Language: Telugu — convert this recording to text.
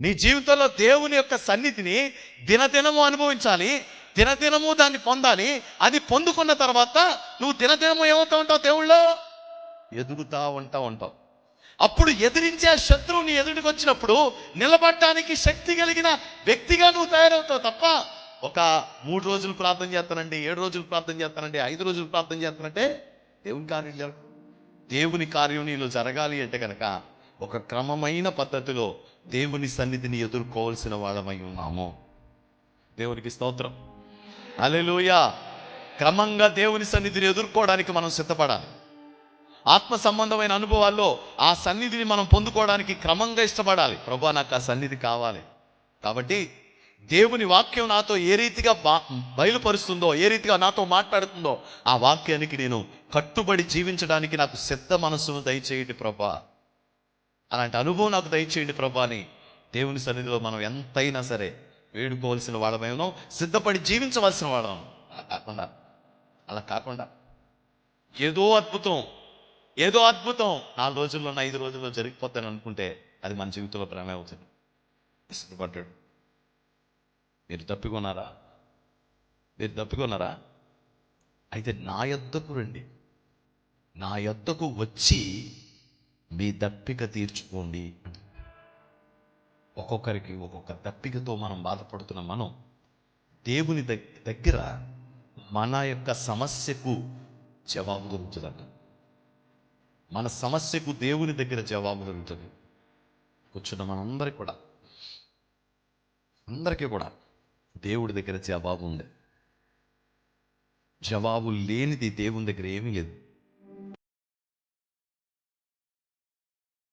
నీ జీవితంలో దేవుని యొక్క సన్నిధిని దినదినము అనుభవించాలి దినదినము దాన్ని పొందాలి అది పొందుకున్న తర్వాత నువ్వు దినదినము ఏమవుతా ఉంటావు దేవుళ్ళో? ఎదుగుతా ఉంటా ఉంటావు. అప్పుడు ఎదిరించే ఆ శత్రువు నీ ఎదుటికి వచ్చినప్పుడు నిలబడటానికి శక్తి కలిగిన వ్యక్తిగా నువ్వు తయారవుతావు తప్ప ఒక మూడు రోజులు ప్రార్థన చేస్తానండి ఏడు రోజులు ప్రార్థన చేస్తానండి ఐదు రోజులు ప్రార్థన చేస్తానంటే దేవుని కార్యం దేవుని కార్యం నీలో జరగాలి అంటే కనుక ఒక క్రమమైన పద్ధతిలో దేవుని సన్నిధిని ఎదుర్కోవాల్సిన వాళ్ళమై ఉన్నాము. దేవునికి స్తోత్రం. అలెలుయ క్రమంగా దేవుని సన్నిధిని ఎదుర్కోవడానికి మనం సిద్ధపడాలి. ఆత్మ సంబంధమైన అనుభవాల్లో ఆ సన్నిధిని మనం పొందుకోవడానికి క్రమంగా ఇష్టపడాలి. ప్రభా నాకు ఆ సన్నిధి కావాలి. కాబట్టి దేవుని వాక్యం నాతో ఏ రీతిగా బా బయలుపరుస్తుందో ఏ రీతిగా నాతో మాట్లాడుతుందో ఆ వాక్యానికి నేను కట్టుబడి జీవించడానికి నాకు సిద్ధ మనస్సును దయచేయటి ప్రభా. అలాంటి అనుభవం నాకు దయచేయండి ప్రభా అని దేవుని సన్నిధిలో మనం ఎంతైనా సరే వేడుకోవాల్సిన వాళ్ళమేమో సిద్ధపడి జీవించవలసిన వాళ్ళం. అలా కాకుండా అలా కాకుండా ఏదో అద్భుతం ఏదో అద్భుతం నాలుగు రోజుల్లో ఐదు రోజుల్లో జరిగిపోతాను అనుకుంటే అది మన జీవితంలో ప్రేమ అవుతుంది. ఇష్టపడ్డాడు మీరు తప్పికొన్నారా? మీరు తప్పికొన్నారా? అయితే నా యొద్దకు రండి. నా యొద్దకు వచ్చి మీ దప్పిక తీర్చుకోండి. ఒక్కొక్కరికి ఒక్కొక్క దప్పికతో మనం బాధపడుతున్న మనం దేవుని దగ్- దగ్గర మన యొక్క సమస్యకు జవాబు దొరుకుతుందంట. మన సమస్యకు దేవుని దగ్గర జవాబు దొరుకుతుంది. కూర్చున్న మనందరికి కూడా అందరికీ కూడా దేవుడి దగ్గర జవాబు ఉంది జవాబు లేనిది దేవుని దగ్గర ఏమీ లేదు.